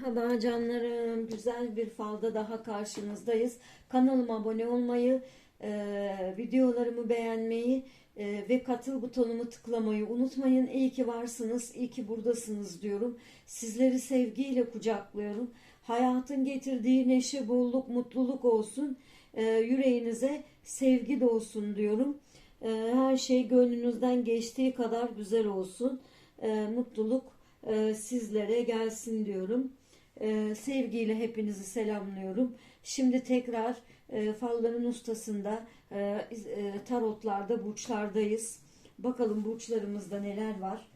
Merhaba canlarım. Güzel bir falda daha karşınızdayız. Kanalıma abone olmayı, e, videolarımı beğenmeyi e, ve katıl butonumu tıklamayı unutmayın. İyi ki varsınız, iyi ki buradasınız diyorum. Sizleri sevgiyle kucaklıyorum. Hayatın getirdiği neşe, bolluk, mutluluk olsun. E, yüreğinize sevgi dolsun diyorum. E, her şey gönlünüzden geçtiği kadar güzel olsun. E, mutluluk e, sizlere gelsin diyorum. E, sevgiyle hepinizi selamlıyorum. Şimdi tekrar e, falların ustasında e, e, tarotlarda burçlardayız. Bakalım burçlarımızda neler var.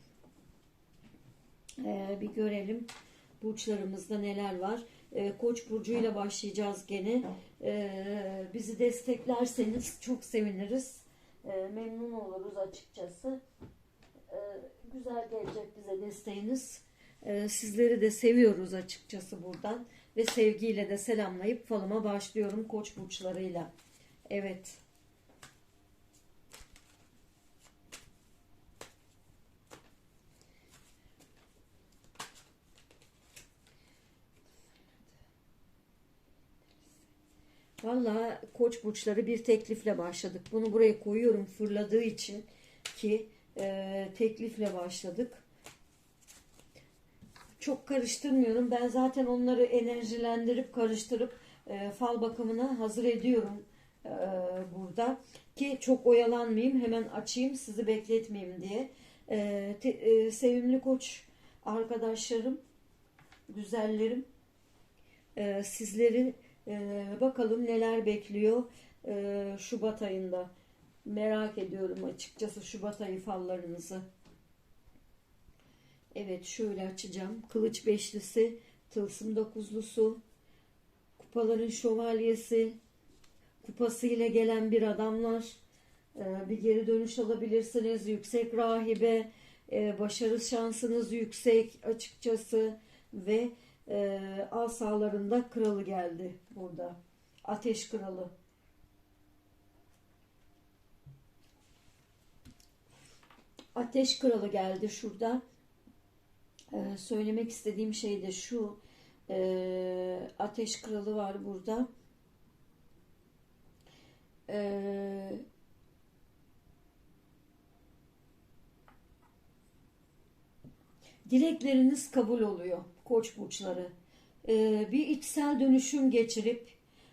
E, bir görelim burçlarımızda neler var. E, Koç burcuyla başlayacağız gene. E, bizi desteklerseniz çok seviniriz. E, memnun oluruz açıkçası. E, güzel gelecek bize desteğiniz. E, sizleri de seviyoruz açıkçası buradan. Ve sevgiyle de selamlayıp falıma başlıyorum koç burçlarıyla. Evet. Valla koç burçları bir teklifle başladık. Bunu buraya koyuyorum fırladığı için ki e, teklifle başladık. Çok karıştırmıyorum. Ben zaten onları enerjilendirip karıştırıp e, fal bakımına hazır ediyorum e, burada. Ki çok oyalanmayayım hemen açayım sizi bekletmeyeyim diye. E, te, e, sevimli koç arkadaşlarım, güzellerim e, sizleri e, bakalım neler bekliyor e, Şubat ayında. Merak ediyorum açıkçası Şubat ayı fallarınızı. Evet şöyle açacağım. Kılıç beşlisi, tılsım dokuzlusu, kupaların şövalyesi, kupası ile gelen bir adamlar, e, bir geri dönüş alabilirsiniz. Yüksek rahibe, e, başarı şansınız yüksek açıkçası ve e, asalarında kralı geldi burada. Ateş kralı. Ateş kralı geldi şurada. Ee, söylemek istediğim şey de şu. Ee, ateş kralı var burada. Ee, dilekleriniz kabul oluyor koç burçları. Ee, bir içsel dönüşüm geçirip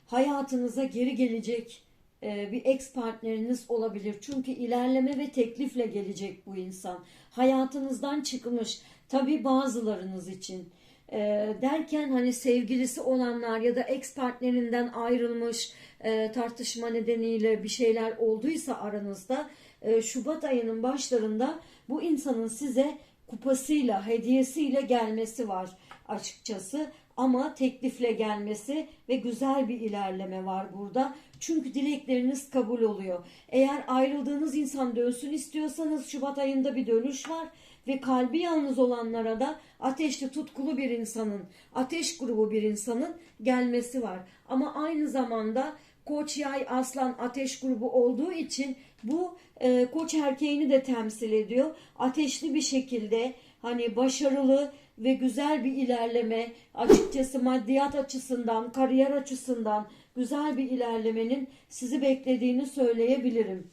hayatınıza geri gelecek e, bir ex partneriniz olabilir. Çünkü ilerleme ve teklifle gelecek bu insan. Hayatınızdan çıkmış. Tabi bazılarınız için. E, derken hani sevgilisi olanlar ya da ex partnerinden ayrılmış e, tartışma nedeniyle bir şeyler olduysa aranızda Şubat ayının başlarında bu insanın size kupasıyla, hediyesiyle gelmesi var açıkçası. Ama teklifle gelmesi ve güzel bir ilerleme var burada. Çünkü dilekleriniz kabul oluyor. Eğer ayrıldığınız insan dönsün istiyorsanız Şubat ayında bir dönüş var ve kalbi yalnız olanlara da ateşli tutkulu bir insanın, ateş grubu bir insanın gelmesi var. Ama aynı zamanda Koç yay aslan ateş grubu olduğu için bu e, koç erkeğini de temsil ediyor. Ateşli bir şekilde hani başarılı ve güzel bir ilerleme açıkçası maddiyat açısından, kariyer açısından güzel bir ilerlemenin sizi beklediğini söyleyebilirim.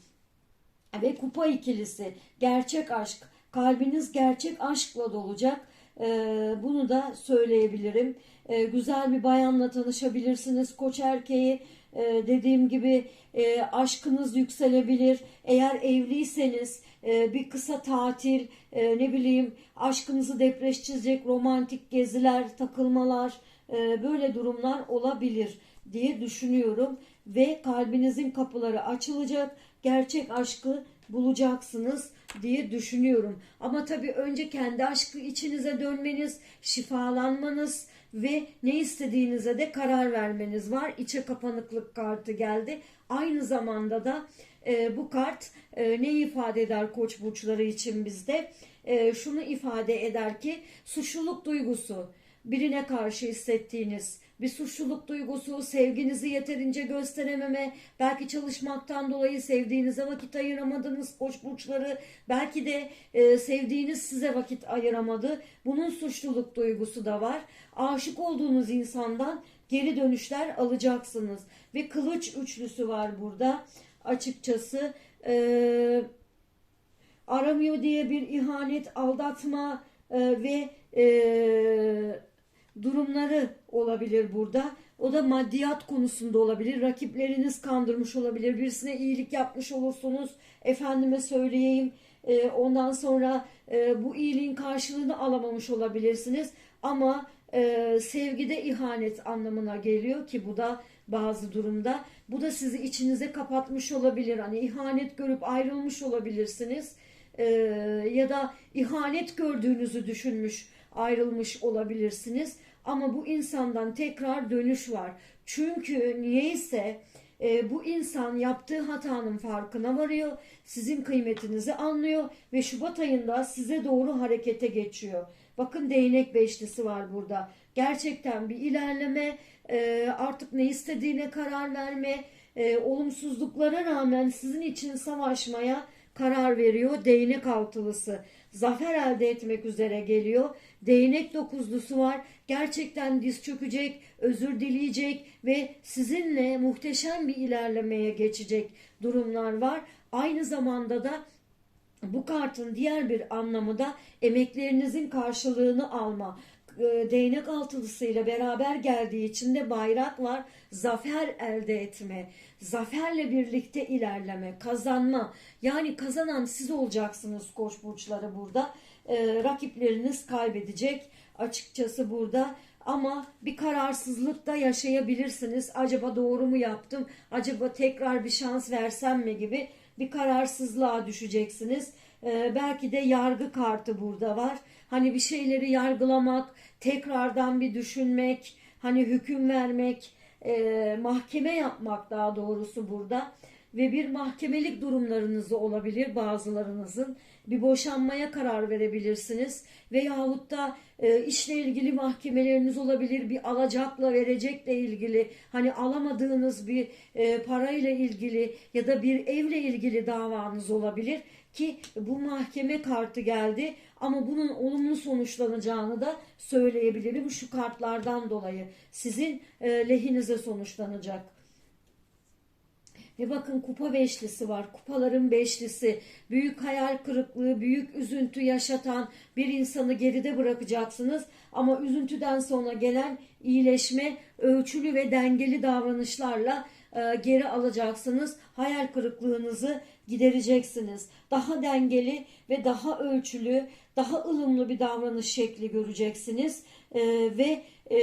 Ve kupa ikilisi, gerçek aşk, kalbiniz gerçek aşkla dolacak. Ee, bunu da söyleyebilirim. Ee, güzel bir bayanla tanışabilirsiniz. Koç erkeği ee, dediğim gibi e, aşkınız yükselebilir. Eğer evliyseniz e, bir kısa tatil, e, ne bileyim aşkınızı depreştirecek romantik geziler, takılmalar böyle durumlar olabilir diye düşünüyorum. Ve kalbinizin kapıları açılacak. Gerçek aşkı bulacaksınız diye düşünüyorum. Ama tabii önce kendi aşkı içinize dönmeniz, şifalanmanız, ve ne istediğinize de karar vermeniz var. İçe kapanıklık kartı geldi. Aynı zamanda da e, bu kart e, ne ifade eder koç burçları için bizde? E, şunu ifade eder ki suçluluk duygusu. birine karşı hissettiğiniz bir suçluluk duygusu, sevginizi yeterince gösterememe, belki çalışmaktan dolayı sevdiğinize vakit ayıramadınız koç burçları, belki de e, sevdiğiniz size vakit ayıramadı. Bunun suçluluk duygusu da var. Aşık olduğunuz insandan geri dönüşler alacaksınız. Ve kılıç üçlüsü var burada açıkçası. Eee aramıyor diye bir ihanet, aldatma e, ve e, durumları olabilir burada. O da maddiyat konusunda olabilir. Rakipleriniz kandırmış olabilir. Birisine iyilik yapmış olursunuz. Efendime söyleyeyim. E, ondan sonra e, bu iyiliğin karşılığını alamamış olabilirsiniz. Ama e, sevgide ihanet anlamına geliyor ki bu da bazı durumda. Bu da sizi içinize kapatmış olabilir. Hani ihanet görüp ayrılmış olabilirsiniz. Ee, ya da ihanet gördüğünüzü düşünmüş, ayrılmış olabilirsiniz. Ama bu insandan tekrar dönüş var. Çünkü niyeyse e, bu insan yaptığı hatanın farkına varıyor, sizin kıymetinizi anlıyor ve Şubat ayında size doğru harekete geçiyor. Bakın değnek beşlisi var burada. Gerçekten bir ilerleme, e, artık ne istediğine karar verme, e, olumsuzluklara rağmen sizin için savaşmaya karar veriyor. Değnek altılısı zafer elde etmek üzere geliyor. Değnek dokuzlusu var. Gerçekten diz çökecek, özür dileyecek ve sizinle muhteşem bir ilerlemeye geçecek durumlar var. Aynı zamanda da bu kartın diğer bir anlamı da emeklerinizin karşılığını alma. E, Değnek altılısıyla beraber geldiği için de bayrak var. Zafer elde etme, zaferle birlikte ilerleme, kazanma. Yani kazanan siz olacaksınız koç burçları burada. E, rakipleriniz kaybedecek açıkçası burada. Ama bir kararsızlık da yaşayabilirsiniz. Acaba doğru mu yaptım? Acaba tekrar bir şans versem mi gibi bir kararsızlığa düşeceksiniz. Ee, belki de yargı kartı burada var. Hani bir şeyleri yargılamak, tekrardan bir düşünmek, hani hüküm vermek, e, mahkeme yapmak daha doğrusu burada. Ve bir mahkemelik durumlarınız da olabilir bazılarınızın. Bir boşanmaya karar verebilirsiniz. Veyahut da e, işle ilgili mahkemeleriniz olabilir. Bir alacakla verecekle ilgili hani alamadığınız bir e, parayla ilgili ya da bir evle ilgili davanız olabilir ki bu mahkeme kartı geldi ama bunun olumlu sonuçlanacağını da söyleyebilirim şu kartlardan dolayı sizin e, lehinize sonuçlanacak. Ve bakın kupa beşlisi var. Kupaların beşlisi. Büyük hayal kırıklığı, büyük üzüntü yaşatan bir insanı geride bırakacaksınız. Ama üzüntüden sonra gelen iyileşme ölçülü ve dengeli davranışlarla e, geri alacaksınız. Hayal kırıklığınızı gidereceksiniz. Daha dengeli ve daha ölçülü, daha ılımlı bir davranış şekli göreceksiniz. E, ve e,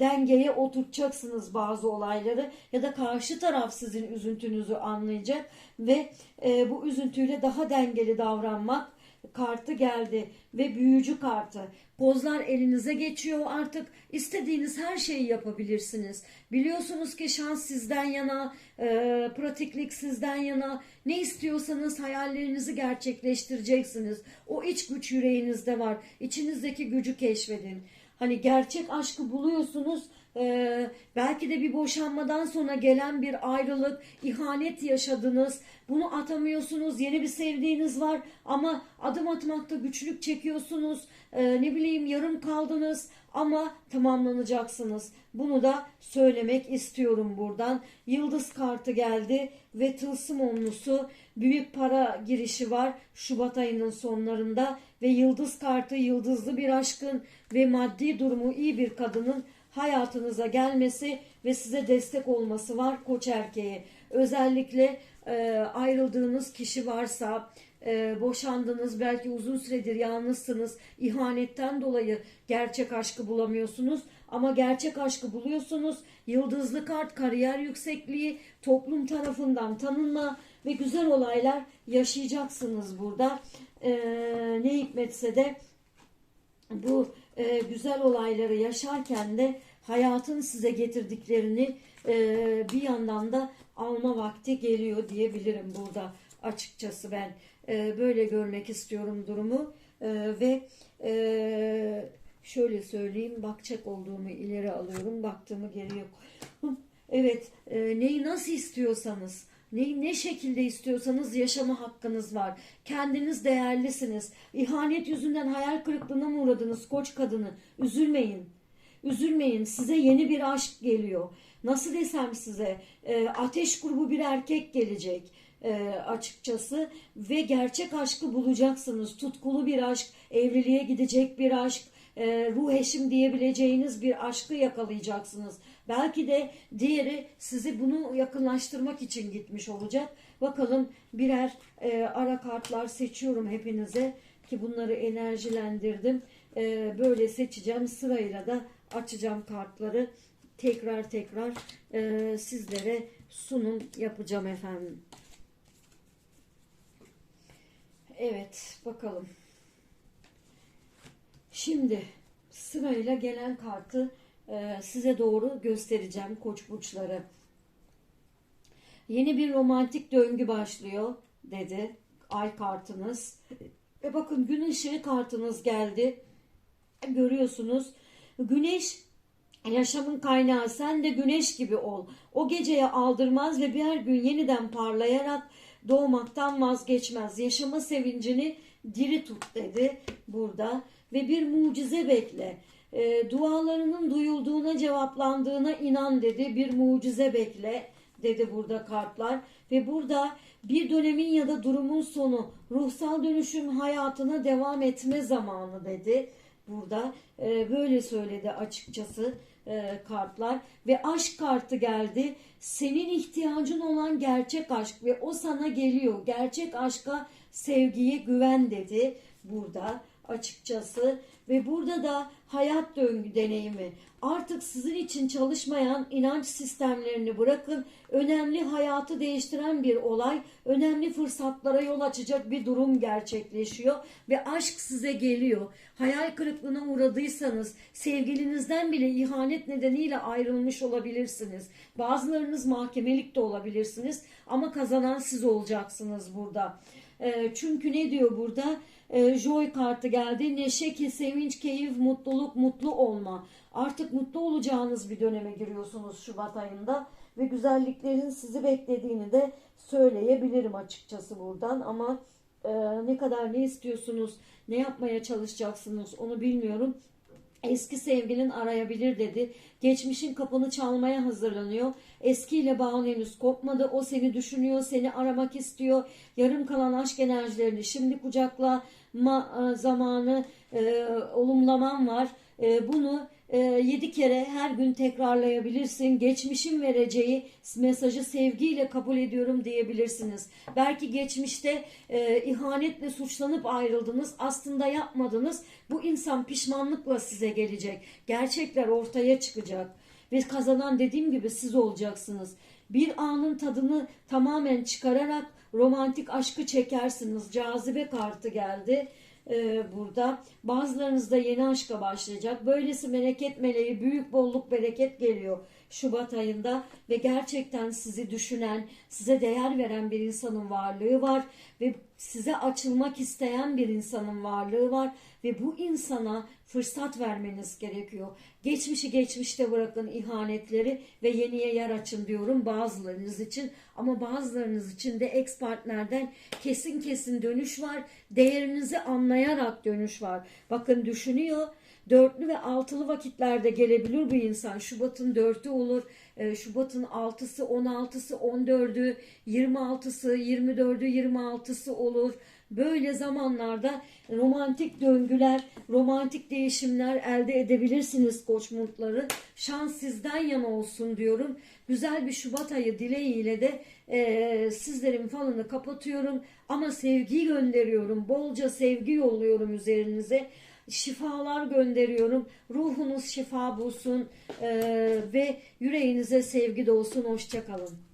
dengeye oturtacaksınız bazı olayları ya da karşı taraf sizin üzüntünüzü anlayacak ve e, bu üzüntüyle daha dengeli davranmak kartı geldi ve büyücü kartı. Pozlar elinize geçiyor artık istediğiniz her şeyi yapabilirsiniz. Biliyorsunuz ki şans sizden yana, e, pratiklik sizden yana. Ne istiyorsanız hayallerinizi gerçekleştireceksiniz. O iç güç yüreğinizde var. İçinizdeki gücü keşfedin. Hani gerçek aşkı buluyorsunuz. Ee, belki de bir boşanmadan sonra gelen bir ayrılık, ihanet yaşadınız. Bunu atamıyorsunuz. Yeni bir sevdiğiniz var ama adım atmakta güçlük çekiyorsunuz. Ee, ne bileyim yarım kaldınız ama tamamlanacaksınız. Bunu da söylemek istiyorum buradan. Yıldız kartı geldi ve tılsım onlusu büyük para girişi var Şubat ayının sonlarında ve yıldız kartı yıldızlı bir aşkın ve maddi durumu iyi bir kadının hayatınıza gelmesi ve size destek olması var koç erkeği. Özellikle e, ayrıldığınız kişi varsa, e, boşandınız, belki uzun süredir yalnızsınız, ihanetten dolayı gerçek aşkı bulamıyorsunuz ama gerçek aşkı buluyorsunuz. Yıldızlı kart, kariyer yüksekliği, toplum tarafından tanınma ve güzel olaylar yaşayacaksınız burada. E, ne hikmetse de bu e, güzel olayları yaşarken de hayatın size getirdiklerini e, bir yandan da alma vakti geliyor diyebilirim burada açıkçası ben e, böyle görmek istiyorum durumu e, ve e, şöyle söyleyeyim bakacak olduğumu ileri alıyorum baktığımı geriye koyuyorum. Evet e, neyi nasıl istiyorsanız neyi ne şekilde istiyorsanız yaşama hakkınız var. Kendiniz değerlisiniz. İhanet yüzünden hayal kırıklığına mı uğradınız koç kadını? Üzülmeyin. Üzülmeyin size yeni bir aşk geliyor. Nasıl desem size e, ateş grubu bir erkek gelecek e, açıkçası ve gerçek aşkı bulacaksınız. Tutkulu bir aşk, evliliğe gidecek bir aşk, e, ruh eşim diyebileceğiniz bir aşkı yakalayacaksınız. Belki de diğeri sizi bunu yakınlaştırmak için gitmiş olacak. Bakalım birer e, ara kartlar seçiyorum hepinize ki bunları enerjilendirdim. E, böyle seçeceğim sırayla da açacağım kartları tekrar tekrar e, sizlere sunum yapacağım efendim. Evet bakalım. Şimdi sırayla gelen kartı e, size doğru göstereceğim koç burçları. Yeni bir romantik döngü başlıyor dedi ay kartınız. Ve bakın gün ışığı kartınız geldi. Görüyorsunuz. Güneş yaşamın kaynağı sen de güneş gibi ol. O geceye aldırmaz ve bir her gün yeniden parlayarak doğmaktan vazgeçmez. Yaşama sevincini diri tut dedi burada ve bir mucize bekle. E, dualarının duyulduğuna cevaplandığına inan dedi. Bir mucize bekle dedi burada kartlar. Ve burada bir dönemin ya da durumun sonu ruhsal dönüşüm hayatına devam etme zamanı dedi burada. E, böyle söyledi açıkçası e, kartlar. Ve aşk kartı geldi. Senin ihtiyacın olan gerçek aşk ve o sana geliyor. Gerçek aşka sevgiye güven dedi burada açıkçası ve burada da hayat döngü deneyimi. Artık sizin için çalışmayan inanç sistemlerini bırakın. Önemli hayatı değiştiren bir olay, önemli fırsatlara yol açacak bir durum gerçekleşiyor ve aşk size geliyor. Hayal kırıklığına uğradıysanız sevgilinizden bile ihanet nedeniyle ayrılmış olabilirsiniz. Bazılarınız mahkemelik de olabilirsiniz ama kazanan siz olacaksınız burada. E, çünkü ne diyor burada? E, Joy kartı geldi. Neşe, ki, sevinç, keyif, mutluluk, mutlu olma. Artık mutlu olacağınız bir döneme giriyorsunuz Şubat ayında ve güzelliklerin sizi beklediğini de söyleyebilirim açıkçası buradan ama e, ne kadar ne istiyorsunuz, ne yapmaya çalışacaksınız onu bilmiyorum. Eski sevgilin arayabilir dedi. Geçmişin kapını çalmaya hazırlanıyor. Eskiyle bağın henüz kopmadı. O seni düşünüyor, seni aramak istiyor. Yarım kalan aşk enerjilerini şimdi kucaklama e, zamanı, e, olumlaman var. E, bunu e, yedi kere her gün tekrarlayabilirsin. Geçmişin vereceği mesajı sevgiyle kabul ediyorum diyebilirsiniz. Belki geçmişte e, ihanetle suçlanıp ayrıldınız. Aslında yapmadınız. Bu insan pişmanlıkla size gelecek. Gerçekler ortaya çıkacak. Ve kazanan dediğim gibi siz olacaksınız. Bir anın tadını tamamen çıkararak romantik aşkı çekersiniz. Cazibe kartı geldi e, burada. Bazılarınızda yeni aşka başlayacak. Böylesi bereket meleği, büyük bolluk bereket geliyor Şubat ayında ve gerçekten sizi düşünen, size değer veren bir insanın varlığı var ve size açılmak isteyen bir insanın varlığı var ve bu insana fırsat vermeniz gerekiyor. Geçmişi geçmişte bırakın ihanetleri ve yeniye yer açın diyorum bazılarınız için ama bazılarınız için de ex partnerden kesin kesin dönüş var. Değerinizi anlayarak dönüş var. Bakın düşünüyor Dörtlü ve altılı vakitlerde gelebilir bu insan. Şubat'ın dörtü olur, e, Şubat'ın altısı, on altısı, on dördü, yirmi altısı, yirmi dördü, yirmi altısı olur. Böyle zamanlarda romantik döngüler, romantik değişimler elde edebilirsiniz koç mutları. Şans sizden yana olsun diyorum. Güzel bir Şubat ayı dileğiyle de e, sizlerin falını kapatıyorum. Ama sevgi gönderiyorum. Bolca sevgi yolluyorum üzerinize şifalar gönderiyorum. Ruhunuz şifa bulsun e, ve yüreğinize sevgi dolsun. Hoşçakalın.